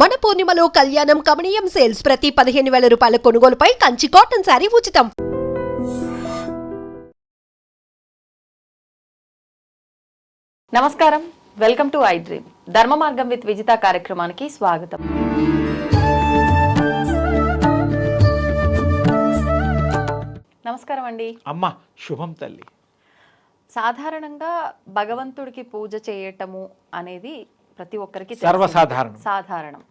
మన పూర్ణిమలో కళ్యాణం కమనీయం సేల్స్ ప్రతి పదిహేను వేల రూపాయల కొనుగోలుపై కంచి కాటన్ శారీ ఉచితం. నమస్కారం. వెల్కమ్ టు ఐ డ్రీమ్ ధర్మ మార్గం విత్ విజిత కార్యక్రమానికి స్వాగతం. నమస్కారం అండి. అమ్మ శుభం తల్లి. సాధారణంగా భగవంతుడికి పూజ చేయటము అనేది ప్రతి ఒక్కరికి. సర్వసాధారణం. సాధారణం.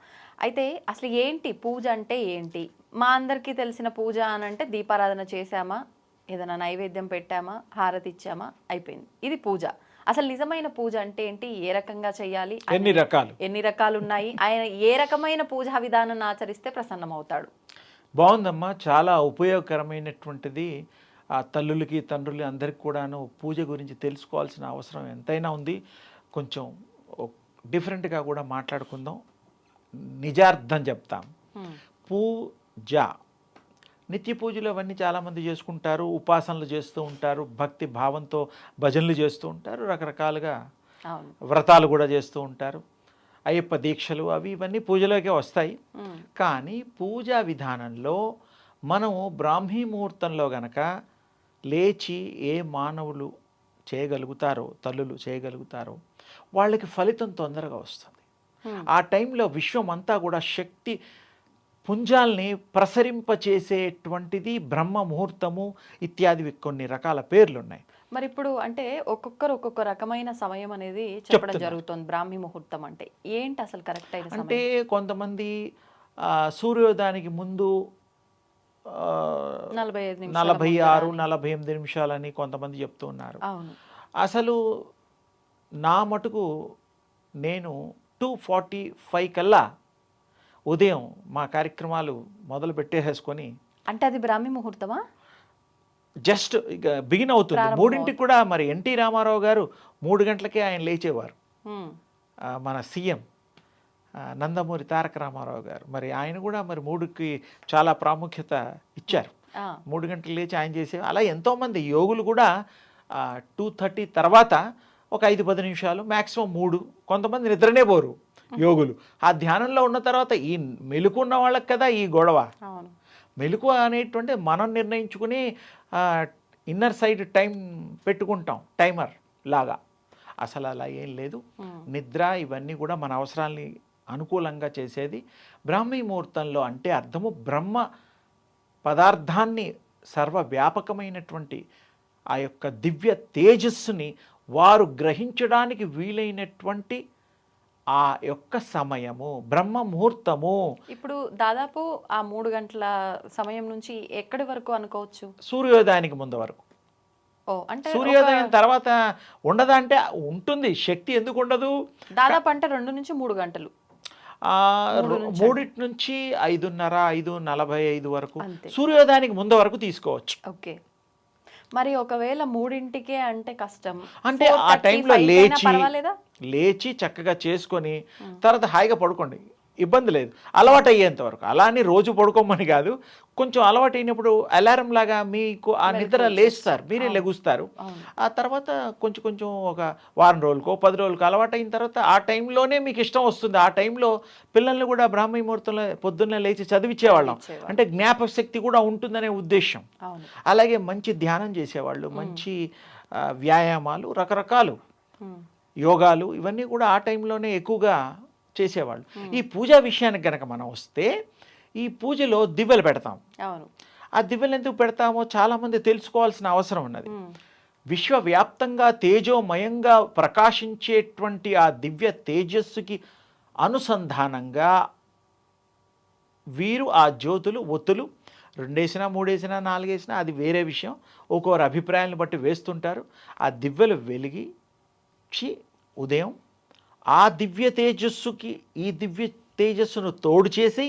అయితే అసలు ఏంటి పూజ అంటే ఏంటి? మా అందరికీ తెలిసిన పూజ అని అంటే దీపారాధన చేశామా? ఏదైనా నైవేద్యం పెట్టామా? హారతి ఇచ్చామా? అయిపోయింది. ఇది పూజ. అసలు నిజమైన పూజ అంటే ఏంటి? ఏ రకంగా చేయాలి? ఎన్ని రకాలు? ఎన్ని రకాలు ఉన్నాయి ఆయన ఏ రకమైన పూజా విధానాన్ని ఆచరిస్తే ప్రసన్నమవుతాడు? బాగుందమ్మా. చాలా ఉపయోగకరమైనటువంటిది ఆ తల్లులకి తండ్రులు అందరికి కూడాను పూజ గురించి తెలుసుకోవాల్సిన అవసరం ఎంతైనా ఉంది. కొంచెం డిఫరెంట్గా కూడా మాట్లాడుకుందాం. నిజార్థం చెప్తాం. పూజ. నిత్య పూజలు అవన్నీ చాలామంది చేసుకుంటారు. ఉపాసనలు చేస్తూ ఉంటారు. భక్తి భావంతో భజనలు చేస్తూ ఉంటారు. రకరకాలుగా వ్రతాలు కూడా చేస్తూ ఉంటారు. అయ్యప్ప దీక్షలు అవి ఇవన్నీ పూజలోకే వస్తాయి. కానీ పూజా విధానంలో మనము బ్రాహ్మీ ముహూర్తంలో గనక లేచి ఏ మానవులు చేయగలుగుతారో తల్లులు చేయగలుగుతారో వాళ్ళకి ఫలితం తొందరగా వస్తుంది. ఆ టైంలో విశ్వం అంతా కూడా శక్తి పుంజాల్ని ప్రసరింపచేసేటువంటిది బ్రహ్మ ముహూర్తము ఇత్యాది కొన్ని రకాల పేర్లు ఉన్నాయి మరి ఇప్పుడు అంటే ఒక్కొక్కరు ఒక్కొక్క రకమైన సమయం అనేది చెప్పడం. జరుగుతుంది. బ్రాహ్మీ ముహూర్తం అంటే ఏంటి అసలు కరెక్ట్ అయిన అంటే కొంతమంది సూర్యోదయానికి ముందు నలభై నలభై ఆరు. నలభై ఎనిమిది నిమిషాలని కొంతమంది చెప్తూ ఉన్నారు. అసలు నా మటుకు నేను టూ ఫార్టీ ఫైవ్ కల్లా ఉదయం మా కార్యక్రమాలు మొదలు పెట్టేసేసుకొని అంటే అది బ్రాహ్మీ ముహూర్తమా జస్ట్ ఇక బిగిన్ అవుతుంది మూడింటికి కూడా మరి ఎన్టీ రామారావు గారు మూడు గంటలకే ఆయన లేచేవారు మన సీఎం నందమూరి తారక రామారావు గారు మరి ఆయన కూడా మరి మూడుకి చాలా ప్రాముఖ్యత ఇచ్చారు మూడు గంటలు లేచి ఆయన చేసే అలా ఎంతోమంది యోగులు కూడా టూ థర్టీ తర్వాత ఒక ఐదు పది నిమిషాలు మ్యాక్సిమం మూడు. కొంతమంది నిద్రనే పోరు యోగులు. ఆ ధ్యానంలో ఉన్న తర్వాత ఈ మెలకు ఉన్న వాళ్ళకి కదా ఈ గొడవ. మెలకు అనేటువంటి మనం నిర్ణయించుకుని ఇన్నర్ సైడ్ టైం పెట్టుకుంటాం టైమర్ లాగా. అసలు అలా ఏం లేదు. నిద్ర ఇవన్నీ కూడా మన అవసరాల్ని అనుకూలంగా చేసేది. బ్రాహ్మీ ముహూర్తంలో అంటే అర్థము బ్రహ్మ పదార్థాన్ని సర్వవ్యాపకమైనటువంటి ఆ యొక్క దివ్య తేజస్సుని వారు గ్రహించడానికి వీలైనటువంటి ఆ యొక్క సమయము బ్రహ్మ ముహూర్తము ఇప్పుడు దాదాపు ఆ మూడు గంటల సమయం నుంచి ఎక్కడి వరకు అనుకోవచ్చు? సూర్యోదయానికి ముందు వరకు. ఓ అంటే సూర్యోదయం తర్వాత ఉండదా అంటే ఉంటుంది. శక్తి ఎందుకు ఉండదు? దాదాపు అంటే రెండు నుంచి మూడు గంటలు. మూడిటి నుంచి ఐదున్నర ఐదు నలభై ఐదు వరకు. సూర్యోదయానికి ముందు వరకు తీసుకోవచ్చు. ఓకే. మరి ఒకవేళ మూడింటికే అంటే కష్టం. అంటే 4:30, ఆ టైంలో 5 కైనా లేచి లేచి చక్కగా చేసుకొని తర్వాత హాయిగా పడుకోండి. ఇబ్బంది లేదు. అలవాటు అయ్యేంత వరకు. అలా అని రోజు పడుకోమని కాదు. కొంచెం అలవాటు అయినప్పుడు అలారం లాగా మీకు ఆ నిద్ర లేస్తారు. మీరే. లెగుస్తారు. ఆ తర్వాత కొంచెం కొంచెం ఒక వారం రోజులకో పది రోజులకో అలవాటు అయిన తర్వాత ఆ టైంలోనే మీకు ఇష్టం వస్తుంది. ఆ టైంలో పిల్లల్ని కూడా బ్రాహ్మీ ముహూర్తంలో పొద్దున్నే లేచి చదివించేవాళ్ళం. అంటే జ్ఞాపశక్తి కూడా ఉంటుందనే ఉద్దేశం అలాగే మంచి ధ్యానం చేసేవాళ్ళు. మంచి వ్యాయామాలు రకరకాలు. యోగాలు ఇవన్నీ కూడా ఆ టైంలోనే ఎక్కువగా చేసేవాళ్ళు. ఈ పూజా విషయానికి కనుక మనం వస్తే ఈ పూజలో దివ్యలు పెడతాం. అవును. ఆ దివ్యలు ఎందుకు పెడతామో చాలామంది తెలుసుకోవాల్సిన అవసరం ఉన్నది. విశ్వవ్యాప్తంగా తేజోమయంగా ప్రకాశించేటువంటి ఆ దివ్య తేజస్సుకి అనుసంధానంగా వీరు ఆ జ్యోతులు ఒత్తులు రెండేసినా మూడేసినా నాలుగేసినా అది వేరే విషయం. ఒక్కొక్కరు అభిప్రాయాలను బట్టి వేస్తుంటారు. ఆ దివ్యలు వెలిగి ఉదయం ఆ దివ్య తేజస్సుకి ఈ దివ్య తేజస్సును తోడు చేసి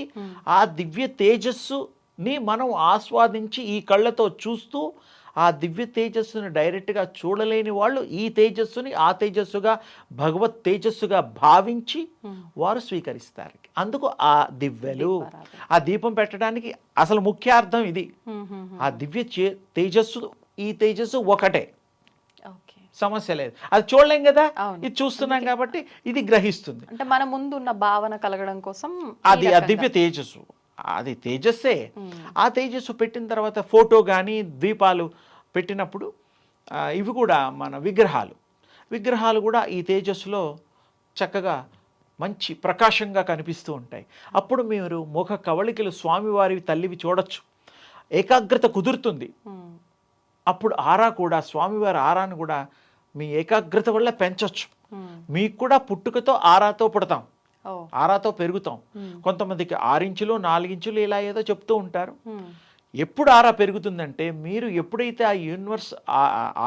ఆ దివ్య తేజస్సుని మనం ఆస్వాదించి ఈ కళ్ళతో చూస్తూ ఆ దివ్య తేజస్సును డైరెక్ట్గా చూడలేని వాళ్ళు ఈ తేజస్సుని ఆ తేజస్సుగా భగవత్ తేజస్సుగా భావించి వారు స్వీకరిస్తారు అందుకు ఆ దివ్యలు. ఆ దీపం పెట్టడానికి అసలు ఇది ఉమ్, ఉమ్, ఉమ్. ఆ దివ్య తేజస్సు ఈ తేజస్సు ఒకటే సమస్య లేదు. అది చూడలేం కదా. ఇది చూస్తున్నాం కాబట్టి ఇది గ్రహిస్తుంది. అంటే మన ముందు ఉన్న భావన కలగడం కోసం అది. దివ్య తేజస్సు. అది తేజస్సే. ఆ తేజస్సు పెట్టిన తర్వాత ఫోటో కానీ దీపాలు పెట్టినప్పుడు ఇవి కూడా మన విగ్రహాలు. విగ్రహాలు కూడా ఈ తేజస్సులో చక్కగా మంచి ప్రకాశంగా కనిపిస్తూ ఉంటాయి. అప్పుడు మీరు ముఖ కవళికలు స్వామివారి తల్లివి చూడొచ్చు. ఏకాగ్రత కుదురుతుంది. అప్పుడు ఆరా కూడా స్వామివారి ఆరాను కూడా మీ ఏకాగ్రత వల్ల పెంచొచ్చు. ఉమ్. మీకు కూడా పుట్టుకతో ఆరాతో పుడతాం. ఆరాతో పెరుగుతాం. ఉమ్. కొంతమందికి ఆరించులు నాలుగించులు ఇలా ఏదో చెప్తూ ఉంటారు. ఉమ్. ఎప్పుడు ఆరా పెరుగుతుందంటే మీరు ఎప్పుడైతే ఆ యూనివర్స్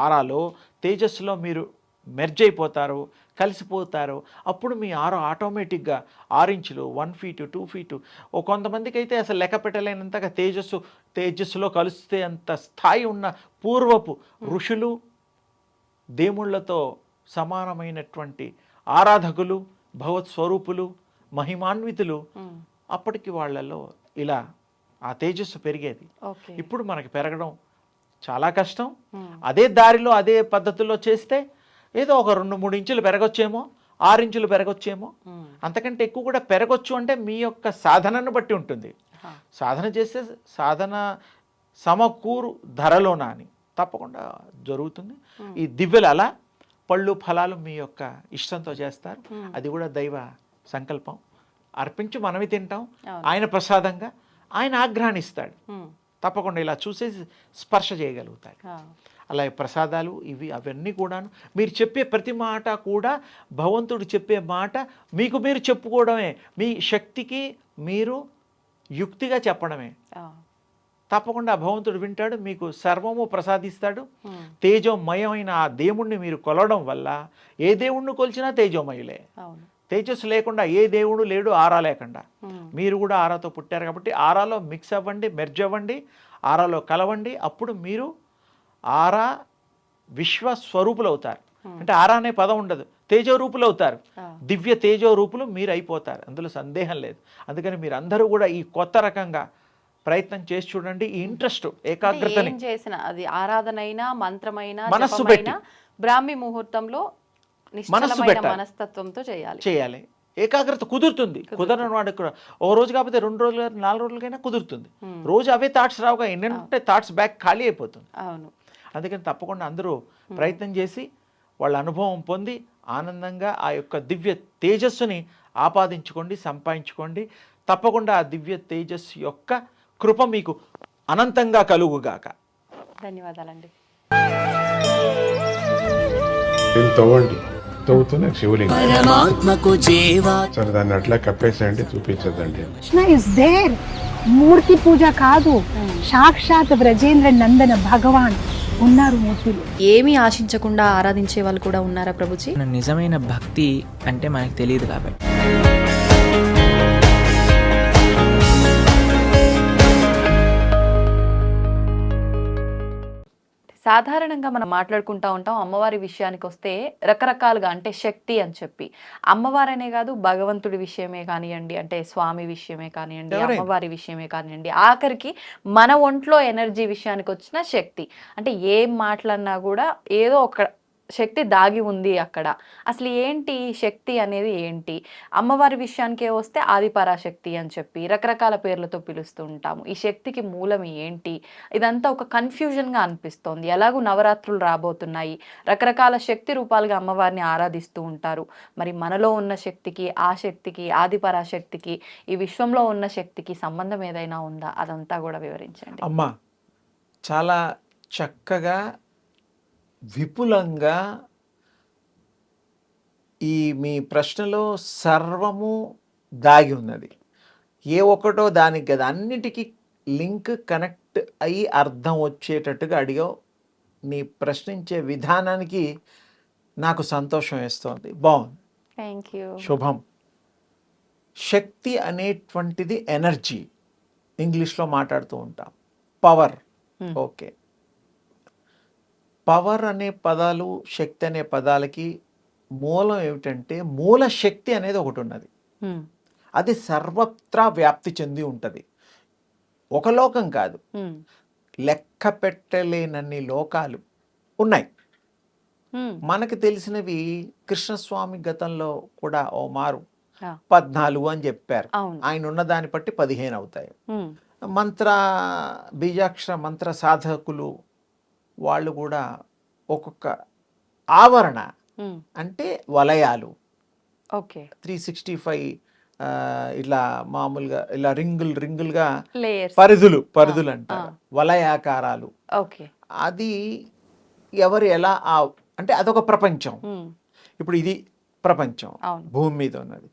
ఆరాలో తేజస్సులో మీరు మెర్జ్ అయిపోతారో కలిసిపోతారో అప్పుడు మీ ఆరా ఆటోమేటిక్గా ఆరించులు వన్ ఫీటు టూ ఫీటు ఓ కొంతమందికి అయితే అసలు లెక్క పెట్టలేనంతగా తేజస్సు తేజస్సులో కలిస్తే అంత స్థాయి ఉన్న పూర్వపు ఋషులు దేవుళ్ళతో సమానమైనటువంటి ఆరాధకులు భగవత్ స్వరూపులు మహిమాన్వితులు. అప్పటికి వాళ్ళలో ఇలా ఆ తేజస్సు పెరిగేది ఇప్పుడు మనకి పెరగడం చాలా కష్టం. అదే దారిలో అదే పద్ధతిలో చేస్తే ఏదో ఒక రెండు మూడు ఇంచులు పెరగొచ్చేమో ఆరు ఇంచులు పెరగొచ్చేమో. అంతకంటే ఎక్కువ కూడా పెరగొచ్చు అంటే మీ యొక్క సాధనను బట్టి ఉంటుంది. సాధన చేస్తే సాధన సమకూరు ధరలోన అని తప్పకుండా జరుగుతుంది ఈ దివ్యలు అలా పళ్ళు ఫలాలు మీ యొక్క ఇష్టంతో చేస్తారు. అది కూడా దైవ సంకల్పం అర్పించి మనమే తింటాం. ఆయన ప్రసాదంగా ఆయన ఆగ్రహాన్నిస్తాడు ఉమ్. తప్పకుండా ఇలా చూసేసి స్పర్శ చేయగలుగుతాడు హా. అలాగే ప్రసాదాలు ఇవి అవన్నీ కూడాను మీరు చెప్పే ప్రతి మాట కూడా భగవంతుడు చెప్పే మాట మీకు మీరు చెప్పుకోవడమే మీ శక్తికి మీరు యుక్తిగా చెప్పడమే. తప్పకుండా ఆ భగవంతుడు వింటాడు మీకు సర్వము ప్రసాదిస్తాడు. ఉమ్. తేజోమయమైన ఆ దేవుణ్ణి మీరు కొలవడం వల్ల ఏ దేవుణ్ణి కొలిచినా తేజోమయులే. తేజస్సు లేకుండా ఏ దేవుడు లేడు ఆరా లేకుండా. ఉమ్. మీరు కూడా ఆరాతో పుట్టారు కాబట్టి ఆరాలో మిక్స్ అవ్వండి మెర్జ్ అవ్వండి ఆరాలో కలవండి. అప్పుడు మీరు ఆరా విశ్వ స్వరూపులు అవుతారు అంటే ఆరా అనే పదం ఉండదు తేజో రూపులు అవుతారు. దివ్య తేజో రూపులు మీరు అయిపోతారు అందులో సందేహం లేదు. అందుకని మీరు అందరూ కూడా ఈ కొత్త రకంగా ప్రయత్నం చేసి చూడండి ఈ ఇంట్రెస్ట్ అంటే ఏకాగ్రతని. ఏం చేసిన అది ఆరాధనైనా మంత్రమైనా మనస్సు బ్రాహ్మి ముహూర్తంలో పెట్టాలి. మనస్తత్వంతో చేయాలి. చేయాలి. ఏకాగ్రత కుదురుతుంది. కుదరని వాడికి కూడా ఓ రోజు కాకపోతే రెండు రోజులు నాలుగు రోజులకైనా కుదురుతుంది. రోజు అవే థాట్స్ రావుగా ఎన్నంటే థాట్స్ బ్యాక్ ఖాళీ అయిపోతుంది. అవును. అందుకని తప్పకుండా అందరూ ప్రయత్నం చేసి వాళ్ళ అనుభవం పొంది ఆనందంగా ఆ యొక్క దివ్య తేజస్సుని ఆపాదించుకోండి సంపాదించుకోండి. తప్పకుండా ఆ దివ్య తేజస్సు యొక్క కృప మీకు అనంతంగా కలుగుగాక. ధన్యవాదాలండి. దీన్ని తవ్వండి. తవ్వుతూనే శివలింగం. పరమాత్మకు జీవా. సరే దాన్ని అట్లా కప్పేసేయండి చూపించదండి కృష్ణ ఇస్ దేర్ మూర్తి పూజ కాదు. సాక్షాత్ బ్రజేంద్ర నందన భగవాన్ ఉన్నారు మూర్తిలో. ఏమీ ఆశించకుండా ఆరాధించే వాళ్ళు కూడా ఉన్నారా ప్రభుజీ? మన నిజమైన భక్తి అంటే మనకు తెలియదు కాబట్టి. సాధారణంగా మనం మాట్లాడుకుంటా ఉంటాం అమ్మవారి విషయానికి వస్తే రకరకాలుగా అంటే శక్తి అని చెప్పి. అమ్మవారనే కాదు భగవంతుడి విషయమే కానివ్వండి అంటే స్వామి విషయమే కానివ్వండి. అమ్మవారి విషయమే కానివ్వండి ఆఖరికి మన ఒంట్లో ఎనర్జీ విషయానికి వచ్చిన శక్తి. అంటే ఏం మాట్లాడినా కూడా ఏదో ఒక శక్తి దాగి ఉంది అక్కడ. అసలు ఏంటి ఈ శక్తి అనేది ఏంటి? అమ్మవారి విషయానికే వస్తే ఆదిపరాశక్తి అని చెప్పి రకరకాల పేర్లతో పిలుస్తూ ఉంటాము. ఈ శక్తికి మూలం ఏంటి? ఇదంతా ఒక కన్ఫ్యూజన్గా అనిపిస్తోంది. ఎలాగూ నవరాత్రులు రాబోతున్నాయి. రకరకాల శక్తి రూపాలుగా అమ్మవారిని ఆరాధిస్తూ ఉంటారు. మరి మనలో ఉన్న శక్తికి ఆ శక్తికి ఆదిపరాశక్తికి ఈ విశ్వంలో ఉన్న శక్తికి సంబంధం ఏదైనా ఉందా? అదంతా కూడా వివరించండి. అమ్మ చాలా చక్కగా విపులంగా ఈ మీ ప్రశ్నలో సర్వము దాగి ఉన్నది. ఏ ఒక్కటో దానికి కదా అన్నిటికీ లింక్ కనెక్ట్ అయ్యి అర్థం వచ్చేటట్టుగా అడిగావు. నీ ప్రశ్నించే విధానానికి నాకు సంతోషం వేస్తోంది. బాగుంది. థ్యాంక్ యూ శుభం. శక్తి అనేటువంటిది ఎనర్జీ. ఇంగ్లీష్లో మాట్లాడుతూ ఉంటాం. పవర్. Hmm. ఓకే. పవర్ అనే పదాలు శక్తి అనే పదాలకి మూలం ఏమిటంటే మూల శక్తి అనేది ఒకటి ఉన్నది. అది సర్వత్రా వ్యాప్తి చెంది ఉంటుంది. ఒక లోకం కాదు. లెక్క పెట్టలేనన్ని లోకాలు ఉన్నాయి. మనకు తెలిసినవి కృష్ణస్వామి గతంలో కూడా ఓ మారు. పద్నాలుగు అని చెప్పారు. ఆయన ఉన్న దాన్ని బట్టి పదిహేను అవుతాయి. మంత్ర బీజాక్షర మంత్ర సాధకులు వాళ్ళు కూడా ఒక్కొక్క ఆవరణ. అంటే వలయాలు. ఓకే. త్రీ సిక్స్టీ ఫైవ్ ఇలా మామూలుగా ఇలా రింగులు రింగులుగా పరిధులు పరిధులు అంటారు. వలయాకారాలు. ఓకే. అది ఎవరు ఎలా ఆ అంటే అదొక ప్రపంచం. ఇప్పుడు ఇది ప్రపంచం. భూమి మీద ఉన్నది.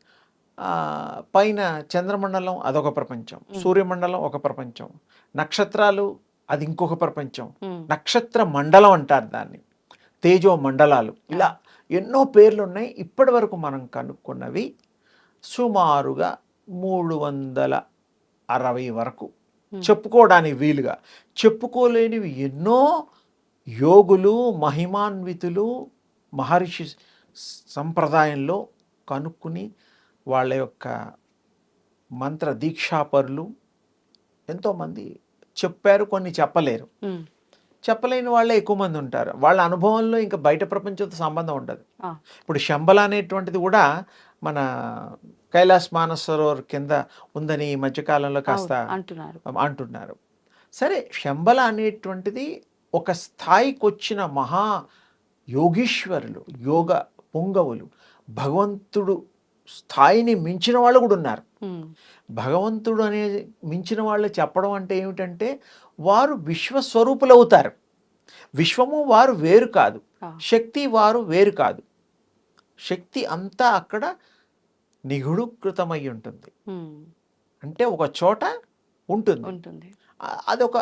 పైన చంద్రమండలం అదొక ప్రపంచం. సూర్యమండలం ఒక ప్రపంచం. నక్షత్రాలు అది ఇంకొక ప్రపంచం. నక్షత్ర మండలం అంటారు దాన్ని. తేజో మండలాలు. ఇలా ఎన్నో పేర్లు ఉన్నాయి ఇప్పటి వరకు మనం కనుక్కున్నవి సుమారుగా మూడు వందల అరవై వరకు. చెప్పుకోవడానికి వీలుగా. చెప్పుకోలేనివి ఎన్నో యోగులు మహిమాన్వితులు మహర్షి సంప్రదాయంలో కనుక్కుని వాళ్ళ యొక్క మంత్ర దీక్షాపరులు ఎంతోమంది చెప్పారు కొన్ని చెప్పలేరు. చెప్పలేని వాళ్ళే ఎక్కువ మంది ఉంటారు వాళ్ళ అనుభవంలో ఇంకా బయట ప్రపంచంతో సంబంధం ఉండదు ఆ. ఇప్పుడు శంబల అనేటువంటిది కూడా మన కైలాస్ మానసరోవర్ కింద ఉందని ఈ మధ్యకాలంలో కాస్త అంటున్నారు అంటున్నారు సరే శంబల అనేటువంటిది ఒక స్థాయికి వచ్చిన మహా యోగీశ్వరులు యోగ పొంగవులు భగవంతుడు స్థాయిని మించిన వాళ్ళు కూడా ఉన్నారు. భగవంతుడు అనే మించిన వాళ్ళు చెప్పడం అంటే ఏమిటంటే వారు విశ్వస్వరూపులు అవుతారు విశ్వము వారు వేరు కాదు. శక్తి వారు వేరు కాదు. శక్తి అంతా అక్కడ నిగుడుకృతమై ఉంటుంది. అంటే ఒక చోట ఉంటుంది. ఉంటుంది. అదొక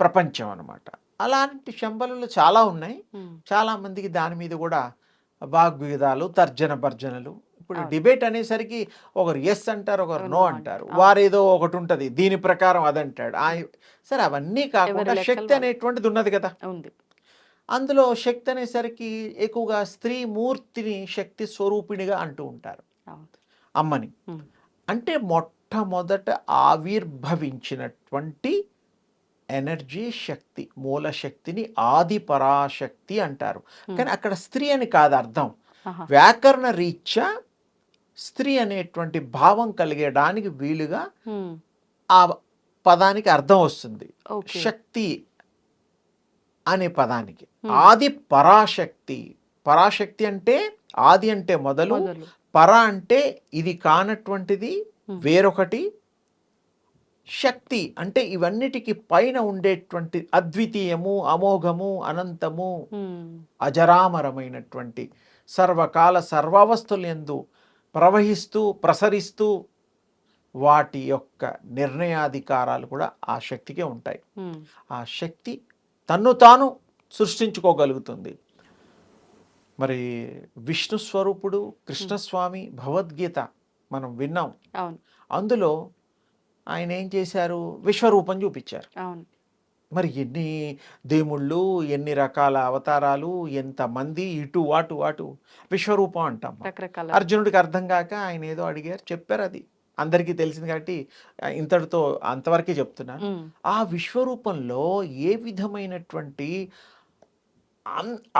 ప్రపంచం అన్నమాట. అలాంటి శంబలు చాలా ఉన్నాయి. హ్మ్. చాలా మందికి దాని మీద కూడా వాగ్విధాలు తర్జన భర్జనలు ఇప్పుడు. డిబేట్ అనేసరికి ఒకరు ఎస్ అంటారు ఒకరు నో అంటారు. వారేదో ఒకటి ఉంటది దీని ప్రకారం అదంటాడు ఆ సరే అవన్నీ కాకుండా శక్తి. అనేటువంటిది ఉన్నది కదా. ఉంది. అందులో శక్తి అనేసరికి ఎక్కువగా స్త్రీ మూర్తిని శక్తి స్వరూపిణిగా అంటూ ఉంటారు. అమ్మని. హ్మ్. అంటే మొట్టమొదట ఆవిర్భవించినటువంటి ఎనర్జీ శక్తి మూల శక్తిని ఆది పరాశక్తి అంటారు. కానీ అక్కడ స్త్రీ అని కాదు అర్థం. వ్యాకరణ రీత్యా స్త్రీ అనేటువంటి భావం కలిగేయడానికి వీలుగా. ఆ పదానికి అర్థం వస్తుంది శక్తి అనే పదానికి. ఆది పరాశక్తి పరాశక్తి అంటే ఆది అంటే మొదలు పర అంటే ఇది కానటువంటిది. వేరొకటి శక్తి అంటే ఇవన్నిటికి పైన ఉండేటువంటి అద్వితీయము అమోఘము అనంతము. అజరామరమైనటువంటి సర్వకాల సర్వావస్థలందు ప్రవహిస్తూ ప్రసరిస్తూ వాటి యొక్క నిర్ణయాధికారాలు కూడా ఆ శక్తికే ఉంటాయి. ఆ శక్తి తన్ను తాను సృష్టించుకోగలుగుతుంది. మరి విష్ణు స్వరూపుడు కృష్ణస్వామి భగవద్గీత మనం విన్నాం. అందులో ఆయన ఏం చేశారు? విశ్వరూపం చూపించారు. మరి ఎన్ని దేవుళ్ళు ఎన్ని రకాల అవతారాలు ఎంతమంది ఇటు అటు అటు విశ్వరూపం అంటాం అర్జునుడికి అర్థం కాక ఆయన ఏదో అడిగారు చెప్పారు అది. అందరికీ తెలిసింది కాబట్టి ఇంతటితో అంతవరకే చెప్తున్నాను హ్మ్. ఆ విశ్వరూపంలో ఏ విధమైనటువంటి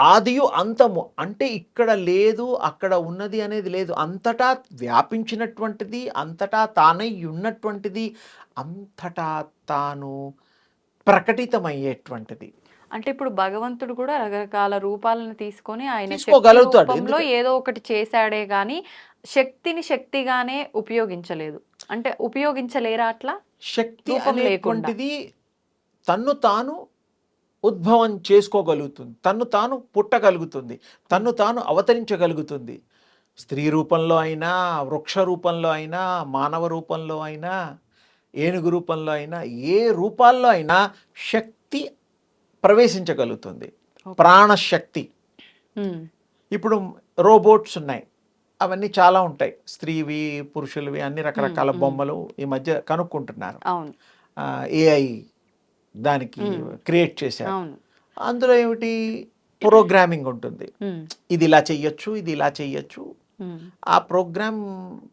ఆదియు అంతము అంటే ఇక్కడ లేదు అక్కడ ఉన్నది అనేది లేదు అంతటా వ్యాపించినటువంటిది అంతటా తానై ఉన్నటువంటిది అంతటా తాను ప్రకటితమయ్యేటువంటిది. అంటే ఇప్పుడు భగవంతుడు కూడా రకరకాల రూపాలను తీసుకొని ఆయన. రూపంలో ఏదో ఒకటి చేశాడే గాని శక్తిని శక్తిగానే ఉపయోగించలేదు. అంటే ఉపయోగించలేరా అట్లా? శక్తి. అనేటువంటిది తన్ను తాను ఉద్భవం చేసుకోగలుగుతుంది. తన్ను తాను పుట్టగలుగుతుంది. తన్ను తాను అవతరించగలుగుతుంది. స్త్రీ రూపంలో అయినా వృక్ష రూపంలో అయినా మానవ రూపంలో అయినా ఏనుగు రూపంలో అయినా ఏ రూపాల్లో అయినా శక్తి ప్రవేశించగలుగుతుంది. ప్రాణశక్తి. ఇప్పుడు రోబోట్స్ ఉన్నాయి. అవన్నీ చాలా ఉంటాయి. స్త్రీవి పురుషులవి అన్ని రకరకాల మ్మ్. బొమ్మలు ఈ మధ్య కనుక్కుంటున్నారు. ఏఐ దానికి. క్రియేట్ చేశారు. అందులో ఏమిటి? ప్రోగ్రామింగ్ ఉంటుంది. ఇది ఇలా చెయ్యొచ్చు ఇది ఇలా చెయ్యొచ్చు. ఆ ప్రోగ్రామ్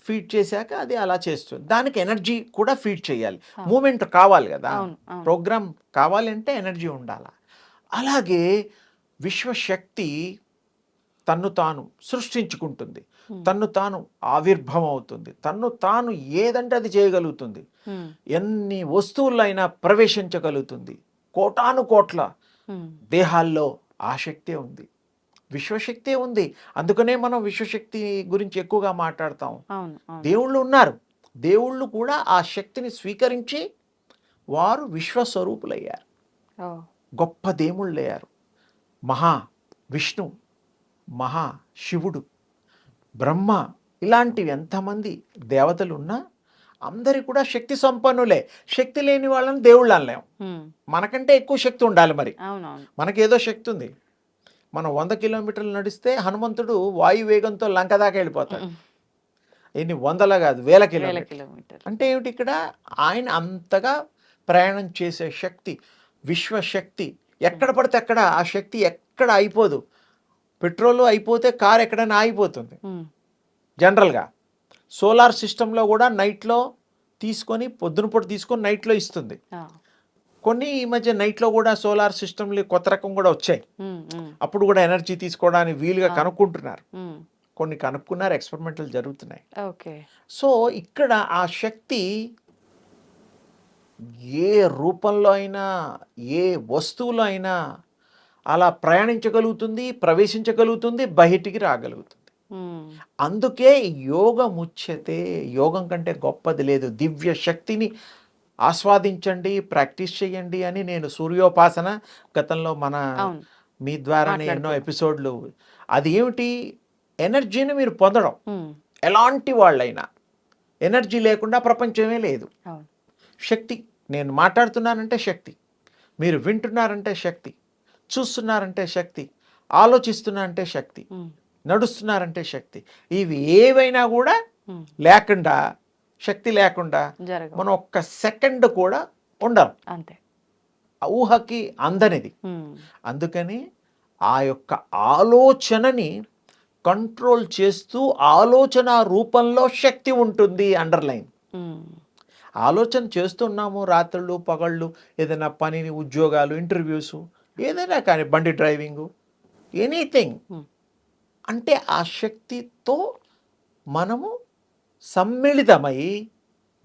ఫీడ్ చేశాక అది అలా చేస్తుంది. దానికి ఎనర్జీ కూడా ఫీడ్ చేయాలి. మూమెంట్ కావాలి కదా. ప్రోగ్రామ్ కావాలంటే ఎనర్జీ ఉండాలి. అలాగే విశ్వశక్తి తన్ను తాను సృష్టించుకుంటుంది. తన్ను తాను ఆవిర్భవం అవుతుంది తన్ను తాను ఏదంటే అది చేయగలుగుతుంది. ఎన్ని వస్తువులైనా ప్రవేశించగలుగుతుంది. కోటాను కోట్ల దేహాల్లో ఆ శక్తే ఉంది. విశ్వశక్తే ఉంది. అందుకనే మనం విశ్వశక్తి గురించి ఎక్కువగా మాట్లాడతాం. దేవుళ్ళు ఉన్నారు. దేవుళ్ళు కూడా ఆ శక్తిని స్వీకరించి వారు విశ్వస్వరూపులయ్యారు. గొప్ప దేవుళ్ళయ్యారు. మహా విష్ణు మహా శివుడు బ్రహ్మ ఇలాంటివి ఎంతమంది దేవతలు ఉన్నా అందరి కూడా శక్తి సంపన్నులే. శక్తి లేని వాళ్ళని దేవుళ్ళు అనలేం ఉమ్, మనకంటే ఎక్కువ శక్తి ఉండాలి మరి. మనకేదో శక్తి ఉంది. మనం వంద కిలోమీటర్లు నడిస్తే హనుమంతుడు వాయు వేగంతో లంక దాకా వెళ్ళిపోతాడు. ఎన్ని వందల కాదు వేల కిలోమీటర్ అంటే ఏమిటి ఇక్కడ? ఆయన అంతగా ప్రయాణం చేసే శక్తి విశ్వశక్తి ఎక్కడ పడితే అక్కడ ఆ శక్తి ఎక్కడ అయిపోదు. పెట్రోల్ అయిపోతే కార్ ఎక్కడైనా ఆగిపోతుంది. జనరల్గా సోలార్ సిస్టంలో కూడా నైట్లో తీసుకొని పొద్దున పూట తీసుకొని నైట్లో ఇస్తుంది. కొన్ని ఈ మధ్య నైట్లో కూడా సోలార్ సిస్టమ్లు కొత్త రకం కూడా వచ్చాయి. అప్పుడు కూడా ఎనర్జీ తీసుకోవడానికి వీలుగా. కనుక్కుంటున్నారు. కొన్ని కనుక్కున్నారు ఎక్స్పెరిమెంట్లు జరుగుతున్నాయి. ఓకే. సో ఇక్కడ ఆ శక్తి ఏ రూపంలో అయినా ఏ వస్తువులో అయినా అలా ప్రయాణించగలుగుతుంది ప్రవేశించగలుగుతుంది బయటికి రాగలుగుతుంది. అందుకే యోగం ఉచ్యతే యోగం కంటే గొప్పది లేదు. దివ్య శక్తిని ఆస్వాదించండి ప్రాక్టీస్ చేయండి అని నేను సూర్యోపాసన గతంలో మన మీ ద్వారానే ఎన్నో. ఎపిసోడ్లు. అది ఏమిటి? ఎనర్జీని మీరు పొందడం. ఎలాంటి వాళ్ళైనా. ఎనర్జీ లేకుండా ప్రపంచమే లేదు. శక్తి. నేను మాట్లాడుతున్నానంటే శక్తి. మీరు వింటున్నారంటే శక్తి. చూస్తున్నారంటే శక్తి. ఆలోచిస్తున్నారంటే శక్తి. నడుస్తున్నారంటే శక్తి. ఇవి ఏవైనా కూడా లేకుండా శక్తి లేకుండా మనం ఒక్క సెకండ్ కూడా ఉండం. అంతే. ఆ ఊహకి అందనిది. అందుకని ఆ యొక్క ఆలోచనని కంట్రోల్ చేస్తూ ఆలోచన రూపంలో శక్తి ఉంటుంది అండర్లైన్. ఆలోచన చేస్తున్నాము రాత్రులు పగళ్ళు ఏదైనా పనిని ఉద్యోగాలు ఇంటర్వ్యూస్ ఏదైనా కానీ బండి డ్రైవింగు ఎనీథింగ్. అంటే ఆ శక్తితో మనము సమ్మిళితమై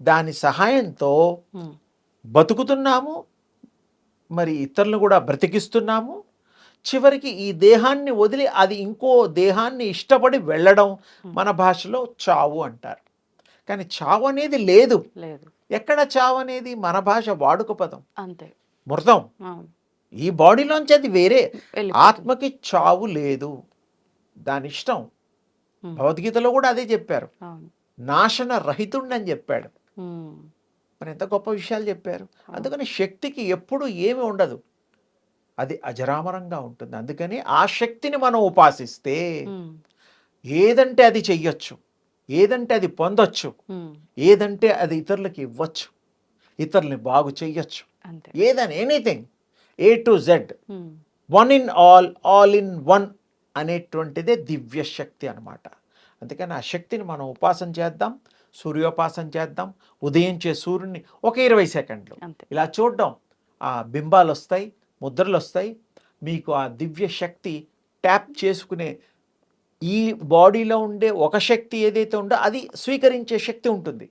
దాని సహాయంతో బతుకుతున్నాము మరి ఇతరులను కూడా బ్రతికిస్తున్నాము. చివరికి ఈ దేహాన్ని వదిలి అది ఇంకో దేహాన్ని ఇష్టపడి వెళ్ళడం మన భాషలో చావు అంటారు. కానీ చావు అనేది లేదు. లేదు. ఎక్కడ చావు అనేది? మన భాష వాడుక పదం. అంతే. మృతం. ఈ బాడీలోంచి అది వేరే. ఆత్మకి చావు లేదు. దాని ఇష్టం. భగవద్గీతలో కూడా అదే చెప్పారు. అవును. నాశన రహితుండని చెప్పాడు మరి ఎంత గొప్ప విషయాలు చెప్పారు. అందుకని శక్తికి ఎప్పుడు ఏమి ఉండదు. అది అజరామరంగా ఉంటుంది. అందుకని ఆ శక్తిని మనం ఉపాసిస్తే ఏదంటే అది చెయ్యొచ్చు. ఏదంటే అది పొందొచ్చు. ఏదంటే అది ఇతరులకు ఇవ్వచ్చు. ఇతరుల్ని బాగు చెయ్యొచ్చు. ఏదని anything. A to Z. One in all all in one అనేటువంటిదే దివ్య శక్తి అనమాట అందుకని ఆ శక్తిని మనం ఉపాసన చేద్దాం సూర్యోపాసన చేద్దాం ఉదయించే సూర్యుని ఒక ఇరవై సెకండ్లు. ఇలా చూడడం ఆ బింబాలు వస్తాయి ముద్రలు వస్తాయి మీకు ఆ దివ్య శక్తి ట్యాప్ చేసుకునే ఈ బాడీలో ఉండే ఒక శక్తి ఏదైతే ఉందో అది స్వీకరించే శక్తి ఉంటుంది.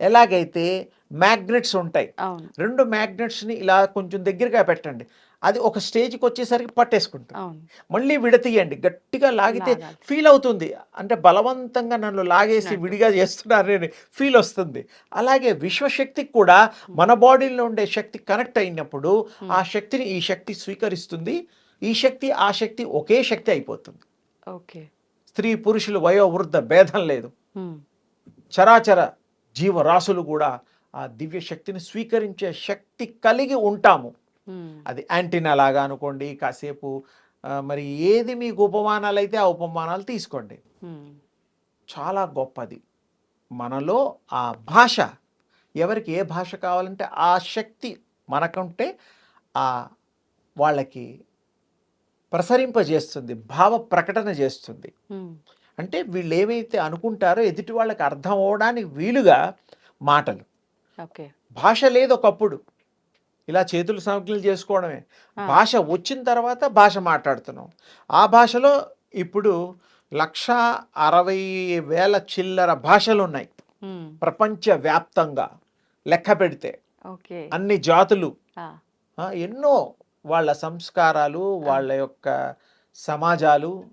ఎలాగైతే మ్యాగ్నెట్స్ ఉంటాయి. రెండు మ్యాగ్నెట్స్ని ఇలా కొంచెం దగ్గరగా పెట్టండి. అది ఒక స్టేజ్కి వచ్చేసరికి పట్టేసుకుంటుంది. అవును. మళ్ళీ విడతీయండి. గట్టిగా లాగితే. ఫీల్ అవుతుంది. అంటే బలవంతంగా నన్ను లాగేసి. విడిగా చేస్తున్నారని ఫీల్ వస్తుంది. అలాగే విశ్వశక్తికి కూడా మన బాడీలో ఉండే శక్తి కనెక్ట్ అయినప్పుడు ఆ శక్తిని ఈ శక్తి స్వీకరిస్తుంది. ఈ శక్తి ఆ శక్తి ఒకే శక్తి అయిపోతుంది. ఓకే. స్త్రీ పురుషులు వయో వృద్ధ భేదం లేదు. చరాచర జీవరాశులు కూడా ఆ దివ్య శక్తిని స్వీకరించే శక్తి కలిగి ఉంటాము. అది యాంటీనా లాగా అనుకోండి కాసేపు మరి ఏది మీకు ఉపమానాలు అయితే ఆ ఉపమానాలు తీసుకోండి. చాలా గొప్పది. మనలో ఆ భాష ఎవరికి ఏ భాష కావాలంటే ఆ శక్తి మనకుంటే ఆ వాళ్ళకి ప్రసరింపజేస్తుంది భావ ప్రకటన చేస్తుంది. అంటే వీళ్ళు ఏవైతే అనుకుంటారో ఎదుటి వాళ్ళకి అర్థం అవడానికి వీలుగా మాటలు. భాష లేదు ఒకప్పుడు. ఇలా చేతులు సంజ్ఞలు చేసుకోవడమే. భాష వచ్చిన తర్వాత భాష మాట్లాడుతున్నాం. ఆ భాషలో ఇప్పుడు లక్ష అరవై వేల చిల్లర భాషలు ఉన్నాయి ప్రపంచ వ్యాప్తంగా లెక్క పెడితే. అన్ని జాతులు. ఎన్నో వాళ్ళ సంస్కారాలు వాళ్ళ యొక్క సమాజాలు.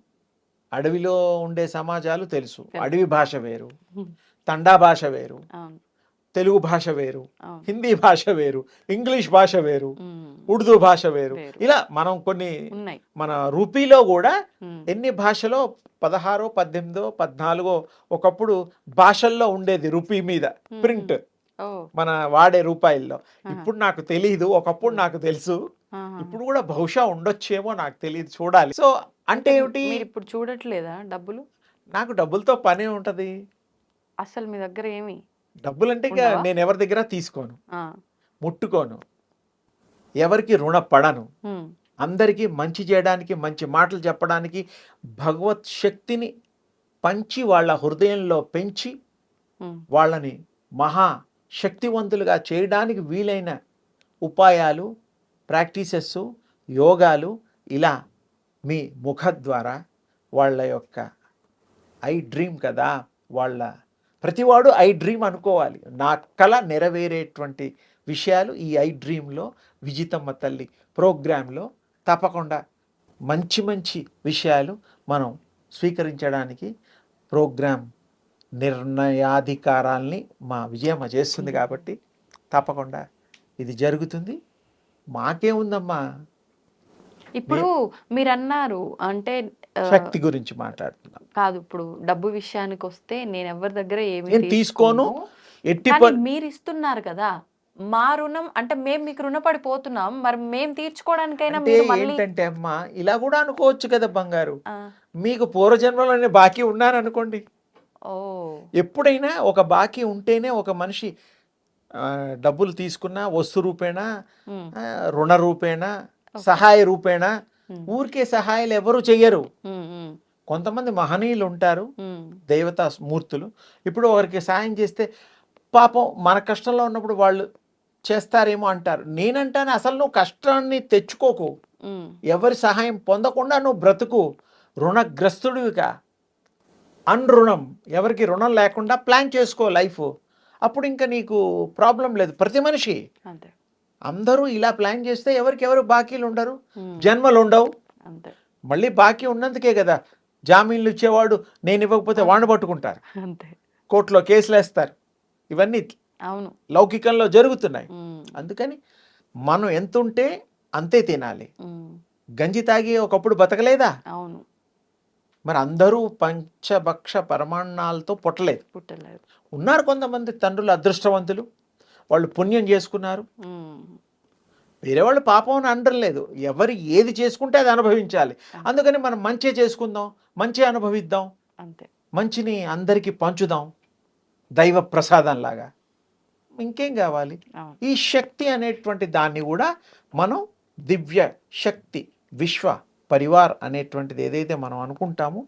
అడవిలో ఉండే సమాజాలు తెలుసు. అడవి భాష వేరు. తండా భాష వేరు. తెలుగు భాష వేరు హిందీ భాష వేరు ఇంగ్లీష్ భాష వేరు ఉర్దూ భాష వేరు. ఇలా మనం కొన్ని మన రూపీలో కూడా ఎన్ని భాషలో పదహారో పద్దెనిమిదో పద్నాలుగో ఒకప్పుడు భాషల్లో ఉండేది రూపీ మీద ప్రింట్. మన వాడే రూపాయల్లో. ఇప్పుడు నాకు తెలియదు ఒకప్పుడు నాకు తెలుసు. ఇప్పుడు కూడా బహుశా ఉండొచ్చేమో నాకు తెలియదు చూడాలి. సో అంటే ఏమిటి? ఇప్పుడు చూడట్లేదా డబ్బులు? నాకు డబ్బులతో పనే ఉంటది. అసలు మీ దగ్గర ఏమి? డబ్బులు అంటే ఇక? నేను ఎవరి దగ్గర తీసుకోను. ముట్టుకోను. ఎవరికి రుణపడను. అందరికీ మంచి చేయడానికి మంచి మాటలు చెప్పడానికి భగవత్ శక్తిని పంచి వాళ్ళ హృదయంలో పెంచి వాళ్ళని మహా శక్తివంతులుగా చేయడానికి వీలైన ఉపాయాలు ప్రాక్టీసెస్ యోగాలు ఇలా మీ ముఖ ద్వారా వాళ్ళ యొక్క ఐ డ్రీమ్ కదా వాళ్ళ ప్రతివాడు ఐ డ్రీమ్ అనుకోవాలి. నా కళ నెరవేరేటువంటి విషయాలు ఈ ఐ డ్రీమ్లో విజితమ్మ తల్లి ప్రోగ్రాంలో తప్పకుండా మంచి మంచి విషయాలు మనం స్వీకరించడానికి ప్రోగ్రాం నిర్ణయాధికారాల్ని మా విజయమ్మ చేస్తుంది కాబట్టి తప్పకుండా ఇది జరుగుతుంది. మాకేముందమ్మా ఇప్పుడు మీరు అన్నారు అంటే శక్తి గురించి మాట్లాడుతున్నాం. కాదు. ఇప్పుడు డబ్బు విషయానికి వస్తే నేను ఎవరి దగ్గర ఏమి తీసుకోను మీరు ఇస్తున్నారు కదా. మా రుణం అంటే మేము మీకు రుణపడిపోతున్నాం. మరి మేము తీర్చుకోవడానికైనా ఏంటంటే అమ్మా ఇలా కూడా అనుకోవచ్చు కదా బంగారు. మీకు పూర్వజన్మలోనే బాకీ ఉన్నారనుకోండి. ఓ. ఎప్పుడైనా ఒక బాకీ ఉంటేనే ఒక మనిషి డబ్బులు తీసుకున్నా వస్తు రూపేణా రుణ రూపేణా సహాయ రూపేణా ఊరికే సహాయాలు ఎవరు చెయ్యరు. కొంతమంది మహనీయులు ఉంటారు దేవతా మూర్తులు. ఇప్పుడు ఒకరికి సాయం చేస్తే పాపం మన కష్టంలో ఉన్నప్పుడు వాళ్ళు చేస్తారేమో అంటారు. నేనంటాను అసలు నువ్వు కష్టాన్ని తెచ్చుకోకు. ఎవరి సహాయం పొందకుండా నువ్వు బ్రతుకు. రుణగ్రస్తుడివిగా అన్రుణం. ఎవరికి రుణం లేకుండా ప్లాన్ చేసుకో లైఫ్. అప్పుడు ఇంకా నీకు ప్రాబ్లం లేదు. ప్రతి మనిషి. అందరూ ఇలా ప్లాన్ చేస్తే ఎవరికి ఎవరు బాకీలు ఉండరు జన్మలు ఉండవు మళ్ళీ బాకీ ఉన్నందుకే కదా. జామీన్లు ఇచ్చేవాడు నేను ఇవ్వకపోతే వాడిని పట్టుకుంటారు. అంతే. కోర్టులో కేసులు వేస్తారు. ఇవన్నీ అవును. లౌకికంలో జరుగుతున్నాయి. అందుకని మనం ఎంత ఉంటే అంతే తినాలి. గంజి తాగి ఒకప్పుడు బతకలేదా? అవును. మరి అందరూ పంచభక్ష పరమాన్నాలతో పుట్టలేదు. పుట్టలేదు. ఉన్నారు కొంతమంది తండ్రులు అదృష్టవంతులు. వాళ్ళు పుణ్యం చేసుకున్నారు. వేరే వాళ్ళు పాపం అని అనడం లేదు. ఎవరు ఏది చేసుకుంటే అది అనుభవించాలి. అందుకని మనం మంచి చేసుకుందాం మంచి అనుభవిద్దాం అంతే. మంచిని అందరికీ పంచుదాం దైవ ప్రసాదంలాగా. ఇంకేం కావాలి? ఈ శక్తి అనేటువంటి దాన్ని కూడా మనం దివ్య శక్తి విశ్వ పరివార్ అనేటువంటిది ఏదైతే మనం అనుకుంటామో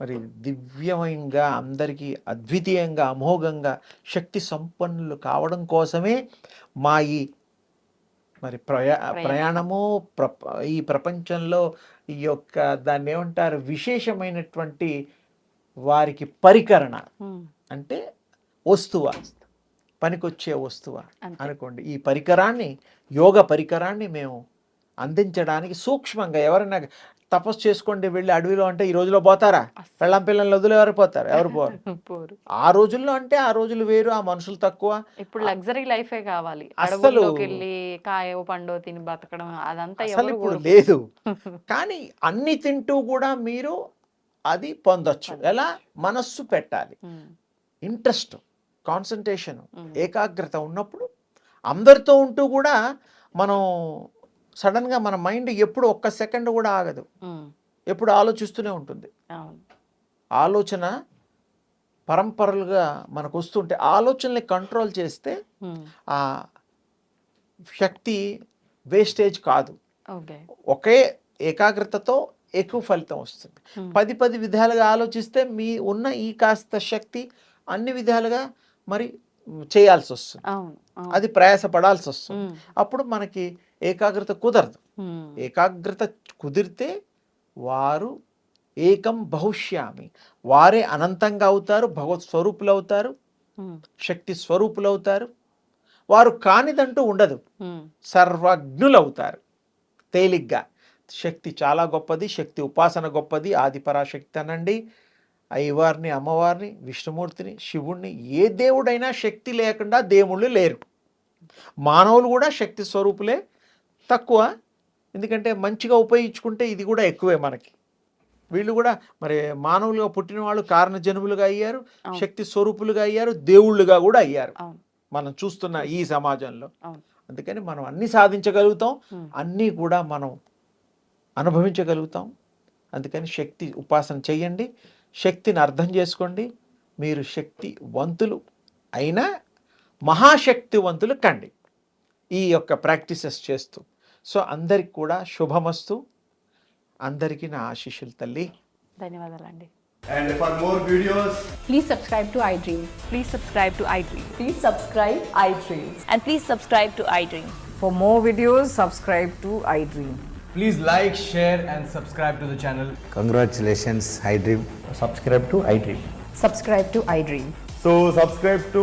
మరి దివ్యమంగా అందరికీ అద్వితీయంగా అమోఘంగా శక్తి సంపన్నులు కావడం కోసమే మా ఈ మరి ప్రయా ప్రయాణం. ప్రయాణము ప్ర ఈ ప్రపంచంలో ఈ యొక్క దాన్ని ఏమంటారు విశేషమైనటువంటి వారికి పరికరణ అంటే వస్తువ పనికొచ్చే వస్తువ. అనుకోండి ఈ పరికరాన్ని యోగ పరికరాన్ని మేము అందించడానికి సూక్ష్మంగా ఎవరైనా తపస్సు చేసుకోండి వెళ్ళి అడవిలో అంటే ఈ రోజులో పోతారా. పెళ్ళం పిల్లలు వదిలి ఎవరు పోతారు? ఎవరు పోరు? ఆ రోజుల్లో అంటే ఆ రోజులు వేరు ఆ మనుషులు తక్కువ. ఇప్పుడు లగ్జరీ లైఫే కావాలి. వెళ్ళి కాయో పండో తిని బతకడం అదంతా అసలు ఇప్పుడు. లేదు. కానీ అన్ని తింటూ కూడా మీరు అది పొందొచ్చు. ఎలా? మనస్సు పెట్టాలి. Interest concentration. ఏకాగ్రత ఉన్నప్పుడు అందరితో ఉంటూ కూడా మనం సడన్గా మన మైండ్ ఎప్పుడు ఒక్క సెకండ్ కూడా ఆగదు. ఎప్పుడు ఆలోచిస్తూనే ఉంటుంది. ఆలోచన పరంపరలుగా మనకు వస్తుంటే ఆలోచనని కంట్రోల్ చేస్తే ఆ శక్తి వేస్టేజ్ కాదు. ఒకే ఏకాగ్రతతో ఎక్కువ ఫలితం వస్తుంది. పది పది విధాలుగా ఆలోచిస్తే మీ ఉన్న ఈ కాస్త శక్తి అన్ని విధాలుగా మరి చేయాల్సి వస్తుంది. అది ప్రయాసపడాల్సి వస్తుంది. అప్పుడు మనకి ఏకాగ్రత కుదరదు. ఏకాగ్రత కుదిరితే వారు ఏకం బహుష్యామి. వారే అనంతంగా అవుతారు భగవత్ స్వరూపులు అవుతారు శక్తి స్వరూపులు అవుతారు వారు కానిదంటూ ఉండదు. సర్వజ్ఞులు అవుతారు తేలిగ్గా. శక్తి చాలా గొప్పది శక్తి ఉపాసన గొప్పది ఆదిపరాశక్తి అనండి. అయ్యవారిని అమ్మవారిని విష్ణుమూర్తిని శివుణ్ణి ఏ దేవుడైనా శక్తి లేకుండా దేవుళ్ళు లేరు. మానవులు కూడా శక్తి స్వరూపులే తక్కువ. ఎందుకంటే మంచిగా ఉపయోగించుకుంటే ఇది కూడా ఎక్కువే మనకి. వీళ్ళు కూడా మరి మానవులుగా పుట్టిన వాళ్ళు కారణ జనుములుగా అయ్యారు. శక్తి స్వరూపులుగా అయ్యారు దేవుళ్ళుగా కూడా అయ్యారు. మనం చూస్తున్న ఈ సమాజంలో. అందుకని మనం అన్ని సాధించగలుగుతాం. అన్నీ కూడా మనం అనుభవించగలుగుతాం. అందుకని శక్తి ఉపాసన చేయండి శక్తిని అర్థం చేసుకోండి. మీరు శక్తి వంతులు అయినా మహాశక్తివంతులు కండి. ఈ యొక్క ప్రాక్టీసెస్ చేస్తూ. సో అందరికి కూడా శుభమస్తు అందరికీ నా ఆశీస్సులు తల్లి ధన్యవాదాలండి And for more videos, Please subscribe to iDream. Please subscribe to iDream. Please subscribe iDream. And please subscribe to iDream. For more videos, subscribe to iDream. please like, share, and subscribe to the channel. Congratulations, iDream. Subscribe to iDream. Subscribe to iDream. So, subscribe to